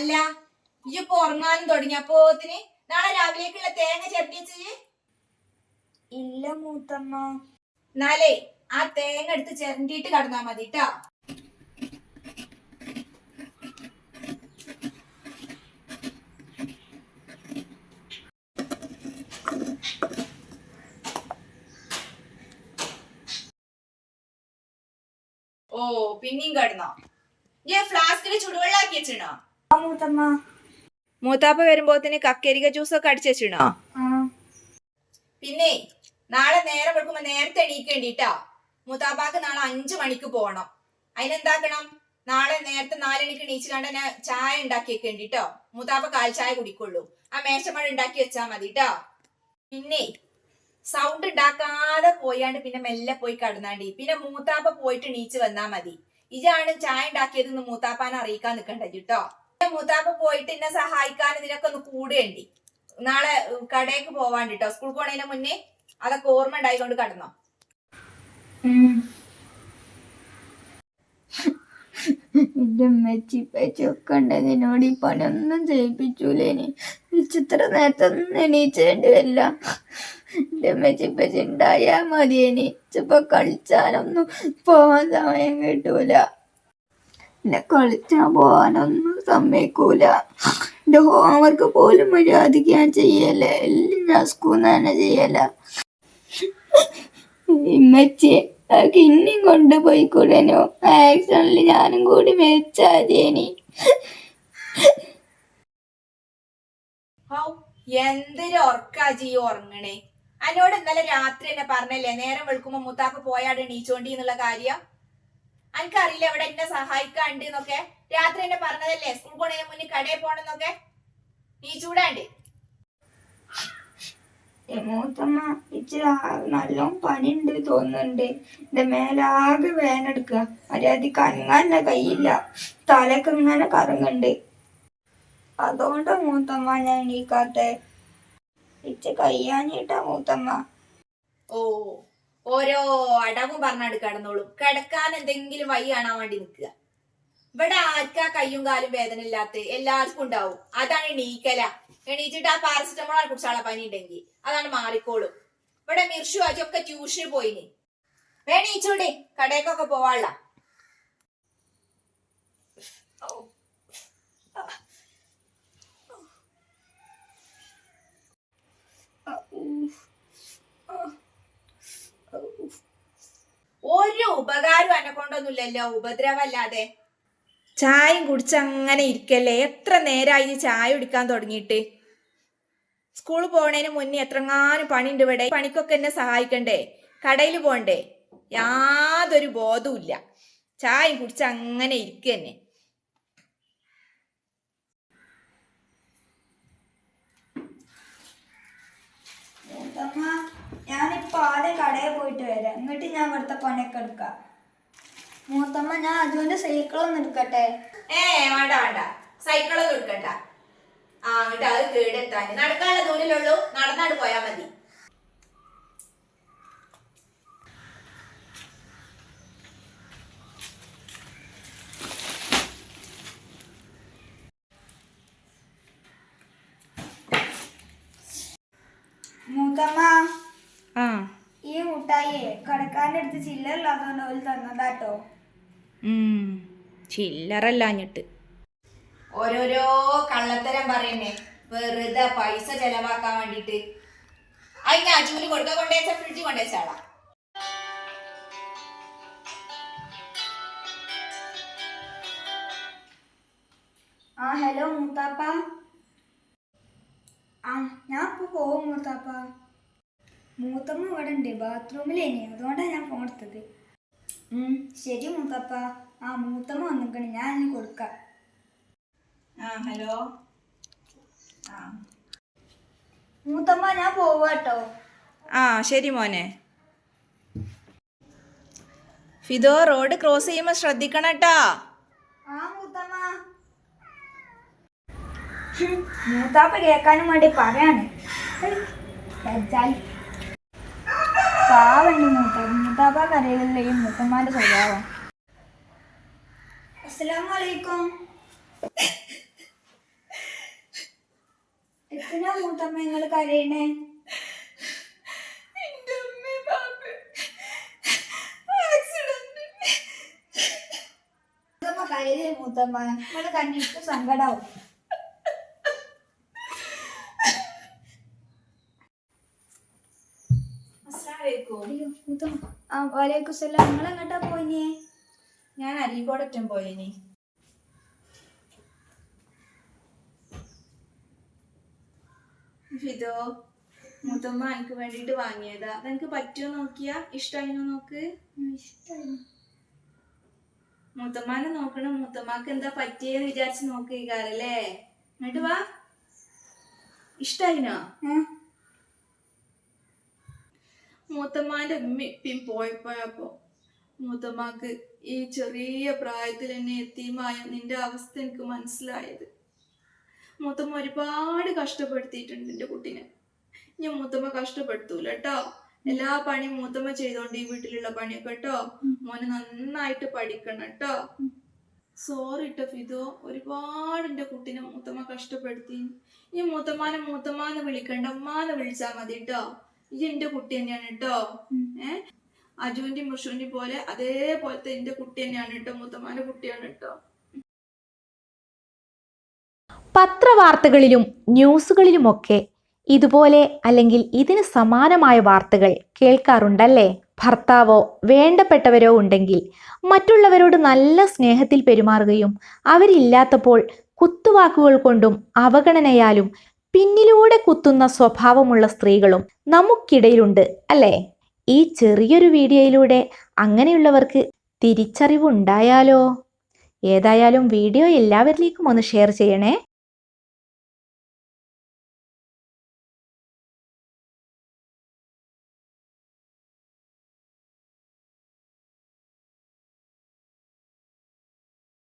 അല്ല ഇയ്യിപ്പോ ഉറങ്ങാനും തുടങ്ങി. അപ്പോത്തിന് നാളെ രാവിലേക്കുള്ള തേങ്ങ ചെരട്ടിച്ച് ഇല്ല മൂത്തമ്മ. എന്നാലേ ആ തേങ്ങ എടുത്ത് ചിരണ്ടിയിട്ട് കടന്നാ മതി കേട്ടോ ഓ പിന്നെയും കടന്നോ? ഞാൻ ഫ്ലാസ്കിൽ ചുടുവെള്ളാക്കി വെച്ചിണോ? മൂത്തമ്മ. മൂത്താപ്പ വരുമ്പോത്തിന് കക്കരിക ജ്യൂസ് ഒക്കെ അടിച്ചു വെച്ചിണോ പിന്നെ നാളെ നേരം വെക്കുമ്പോ നേരത്തെ എണീക്കേണ്ടിട്ടാ. മൂത്താപ്പാക്ക് നാളെ അഞ്ചു മണിക്ക് പോകണം അതിനെന്താക്കണം? നാളെ നേരത്തെ നാലണിക്ക് എണീച്ച് കണ്ട് തന്നെ ചായ ഉണ്ടാക്കി വെക്കേണ്ടിട്ടോ. മൂത്താപ്പ കാൽ ചായ കുടിക്കുള്ളൂ. ആ മേശമഴ ഉണ്ടാക്കി വെച്ചാ മതി കേട്ടോ പിന്നെ സൗണ്ട് ഉണ്ടാക്കാതെ പോയാണ്ട് പിന്നെ മെല്ലെ പോയി കടന്നാണ്ടി. പിന്നെ മൂത്താപ്പ പോയിട്ട് എണീച്ച് വന്നാ മതി. ഇജാണ് ചായ ഉണ്ടാക്കിയതെന്ന് മൂത്താപ്പാനെ അറിയിക്കാൻ നിക്കണ്ട കേട്ടോ മൂത്താപ്പ പോയിട്ട് എന്നെ സഹായിക്കാൻ ഇതിനൊക്കെ ഒന്ന് കൂടേണ്ടി നാളെ കടയ്ക്ക് പോവാണ്ടിട്ടോ. സ്കൂൾ പോണതിന് മുന്നേ അതൊക്കെ ഓർമ്മ ഉണ്ടായിക്കൊണ്ട് കടന്നോ. എന്നോട് ഈ പണിയൊന്നും ചെയ്യിപ്പിച്ചൂലേനി. ചിത്ര നേരത്തെ ഒന്നും എണീച്ചേണ്ടി വരില്ല എന്റെ ഉമ്മച്ചി പച്ചി ഉണ്ടായാ കളിച്ചാനൊന്നും പോവാൻ സമയം കിട്ടൂല. എന്നെ കളിച്ചാൻ പോവാനൊന്നും സമ്മതിക്കൂല. എന്റെ ഹോംവർക്ക് പോലും മര്യാദയ്ക്ക് ഞാൻ ചെയ്യല. എല്ലാം സ്കൂളിൽ നിന്ന് തന്നെ ചെയ്യല. ഇമ്മച്ചി കിന്നിയും കൊണ്ട് കൊണ്ടുപോയിക്കൂടനോ? ആക്സിഡന്റിൽ ഞാനും കൂടി മരിച്ചാതേനി ഹൗ എന്തൊരു ഉറക്കാ ജീ ഉറങ്ങണേ. അന്നോട് ഇന്നലെ രാത്രി എന്നെ പറഞ്ഞല്ലേ നേരം വെളുക്കുമ്പോ മുത്താക്ക് പോയാട് എണീച്ചോണ്ടി എന്നുള്ള കാര്യം? എനിക്കറിയില്ല എവിടെ എന്നെ സഹായിക്കാണ്ട് എന്നൊക്കെ? രാത്രി എന്നെ പറഞ്ഞതല്ലേ? സ്കൂൾ പോണതിന് മുന്നേ കടയിൽ പോണെന്നൊക്കെ നീ ചൂടാണ്ട്. മൂത്തമ്മ ഇച്ചിരി നല്ലോണം പണിയുണ്ട് തോന്നുന്നുണ്ട്. എന്റെ മേലാകെ വേനെടുക്കുക മര്യാദയ്ക്ക് അനങ്ങാനുള്ള കയ്യില്ല. തലക്ക് ഇങ്ങനെ കറങ്ങുന്നുണ്ട്. അതുകൊണ്ട് മൂത്തമ്മ ഞാൻ എണീക്കാത്ത. ഇച്ച കയ്യാഞ്ഞിട്ടാ മൂത്തമ്മ. ഓ. ഓരോ അടവും പറഞ്ഞാണ്ട് കിടന്നോളും. കിടക്കാൻ എന്തെങ്കിലും വഴി കാണാൻ വേണ്ടി നിൽക്കുക. ഇവിടെ ആർക്കാ കയ്യും കാലും വേദന ഇല്ലാത്ത എല്ലാവർക്കും ഉണ്ടാവും. അതാണ് എണീക്കല. എണീച്ചിട്ട് ആ പാരസെറ്റമോൾ കുടിച്ചാളെ പനി ഉണ്ടെങ്കിൽ അതാണ് മാറിക്കോളും. ഇവിടെ മിർഷു അജൊക്കെ ട്യൂഷന് പോയിനി. വേണീച്ചൂടെ കടേക്കൊക്കെ പോവാള്ള ഒരു ഉപകാരം എന്നെ കൊണ്ടൊന്നുമില്ലല്ലോ ഉപദ്രവല്ലാതെ ചായയും കുടിച്ച് അങ്ങനെ ഇരിക്കല്ലേ? എത്ര നേരമായി ചായ കുടിക്കാൻ തുടങ്ങിയിട്ട്? സ്കൂളിൽ പോണേന് മുന്നേ എത്രങ്ങാനും പണിയുണ്ട് ഇവിടെ. പണിക്കൊക്കെ എന്നെ സഹായിക്കണ്ടേ? കടയിൽ പോണ്ടേ? യാതൊരു ബോധവുമില്ല. ചായയും കുടിച്ച് അങ്ങനെ ഇരിക്കന്നെ. മൂത്തമ്മ കടയിൽ പോയിട്ട് വരാം. എന്നിട്ട് ഞാൻ ഇവിടുത്തെ പണിയൊക്കെ എടുക്കാം. മൂത്തമ്മ ഞാൻ അജുവിന്റെ സൈക്കിളൊന്നും എടുക്കട്ടെ? ഏ വേണ്ട വേണ്ട. സൈക്കിളൊന്നും എടുക്കണ്ട. ആ എന്നിട്ട് അത് കേടെത്താൻ നടക്കാനുള്ള ദൂരമുള്ളൂ നടന്നാട് പോയാ മതി. മൂത്തമ്മ. ആ. മുട്ടായി കടക്കാരന്റെ അടുത്ത് ചില്ലറില്ലാത്തതുകൊണ്ട് ഓൽ തന്നതാട്ടോ. ചില്ലറല്ലാഞ്ഞിട്ട് ഓരോരോ കള്ളത്തരം പറയണേ വെറുതെ പൈസ ചെലവാക്കാൻ വേണ്ടിട്ട്. അതിന് അജൂൽ കൊടുക്ക കൊണ്ടേച്ച ഫ്രിഡ്ജ് കൊണ്ടേച്ചാളാ ആ ഹലോ മൂത്താപ്പ. ആ ഞാൻ ഇപ്പൊ പോവും മൂത്താപ്പ. മൂത്തമ്മ ഇവിടെ ഉണ്ട് ബാത്റൂമിലേനി അതുകൊണ്ടാണ് ഞാൻ ഫോൺ എടുത്തത്. ശരി മൂത്തപ്പ. ആ മൂത്തമ്മ വന്നിക്കണ് ഞാൻ ഇനി കൊടുക്കാം. ആ ഹലോ. ആ. മൂത്തമ്മ ഞാൻ പോവാട്ടോ. ആ ശരി മോനെ. ഫിദോ റോഡ് ക്രോസ് ചെയ്യുമ്പോ ശ്രദ്ധിക്കണട്ടാ. ആ മൂത്തമ്മ. മൂത്താപ്പ കേൾക്കാനും വേണ്ടി പറയാണ്. പാവണ്ട് മൂത്ത മൂത്താപ്പ കരയിലല്ലേ ഈ മൂത്തമ്മാന്റെ സ്വഭാവം? അസ്സലാമലൈക്കും. എത്രയാ മൂത്തമ്മ നിങ്ങൾ കരയണേ? മൂത്തമ്മ നിങ്ങൾ കണ്ണിട്ട് സങ്കടാവും. അസ്സലാമലൈക്കും അയ്യോ മൂത്തമ്മ ആ വാലേക്കും സലാം. നിങ്ങൾ എങ്ങോട്ടാ പോയിനേ? ഞാൻ അരീകോടറ്റം പോയിനി. ഇതോ മുത്തമ്മ എനിക്ക് വേണ്ടിട്ട് വാങ്ങിയതാ. അതെനിക്ക് പറ്റുമോ നോക്കിയാ? ഇഷ്ടായിനോ നോക്ക്? മുത്തമ്മാനെ നോക്കണം. മുത്തമ്മാക്ക് എന്താ പറ്റിയെന്ന് വിചാരിച്ച് നോക്കിക്കാരല്ലേ എന്നിട്ട് വാ. ഇഷ്ടായിനോ? മൂത്തമ്മാന്റെ ഇപ്പം പോയപ്പോയപ്പോ മൂത്തമ്മാക്ക് ഈ ചെറിയ പ്രായത്തിൽ എന്നെ എത്തിയുമായ നിന്റെ അവസ്ഥ എനിക്ക് മനസ്സിലായത്. മൂത്തമ്മ ഒരുപാട് കഷ്ടപ്പെടുത്തിയിട്ടുണ്ട് എന്റെ കുട്ടീനെ. ഞാൻ മൂത്തമ്മ കഷ്ടപ്പെടുത്തൂല കേട്ടോ എല്ലാ പണിയും മൂത്തമ്മ ചെയ്തോണ്ട് ഈ വീട്ടിലുള്ള പണിയൊക്കെ കേട്ടോ മോനെ നന്നായിട്ട് പഠിക്കണം കേട്ടോ സോറി ട്ടോ ഫിദോ. ഒരുപാട് എന്റെ കുട്ടിനെ മൂത്തമ്മ കഷ്ടപ്പെടുത്തി. ഈ മൂത്തമ്മാനെ മൂത്തമ്മാന്ന് വിളിക്കണ്ട. അമ്മാന്ന് വിളിച്ചാൽ മതി കേട്ടോ ഈ എന്റെ കുട്ടി തന്നെയാണ് കേട്ടോ ഏർ അജുവിന്റെയും മുഷുവിന്റെ പോലെ അതേപോലത്തെ എന്റെ കുട്ടി തന്നെയാണ് കേട്ടോ മുത്തമാന്റെ കുട്ടിയാണ് കേട്ടോ പത്രവാർത്തകളിലും ന്യൂസുകളിലുമൊക്കെ ഇതുപോലെ അല്ലെങ്കിൽ ഇതിന് സമാനമായ വാർത്തകൾ കേൾക്കാറുണ്ടല്ലേ? ഭർത്താവോ വേണ്ടപ്പെട്ടവരോ ഉണ്ടെങ്കിൽ മറ്റുള്ളവരോട് നല്ല സ്നേഹത്തിൽ പെരുമാറുകയും അവരില്ലാത്തപ്പോൾ കുത്തുവാക്കുകൾ കൊണ്ടും അവഗണനയാലും പിന്നിലൂടെ കുത്തുന്ന സ്വഭാവമുള്ള സ്ത്രീകളും നമുക്കിടയിലുണ്ട് അല്ലേ? ഈ ചെറിയൊരു വീഡിയോയിലൂടെ അങ്ങനെയുള്ളവർക്ക് തിരിച്ചറിവുണ്ടായാലോ? ഏതായാലും വീഡിയോ എല്ലാവരിലേക്കും ഒന്ന് ഷെയർ ചെയ്യണേ.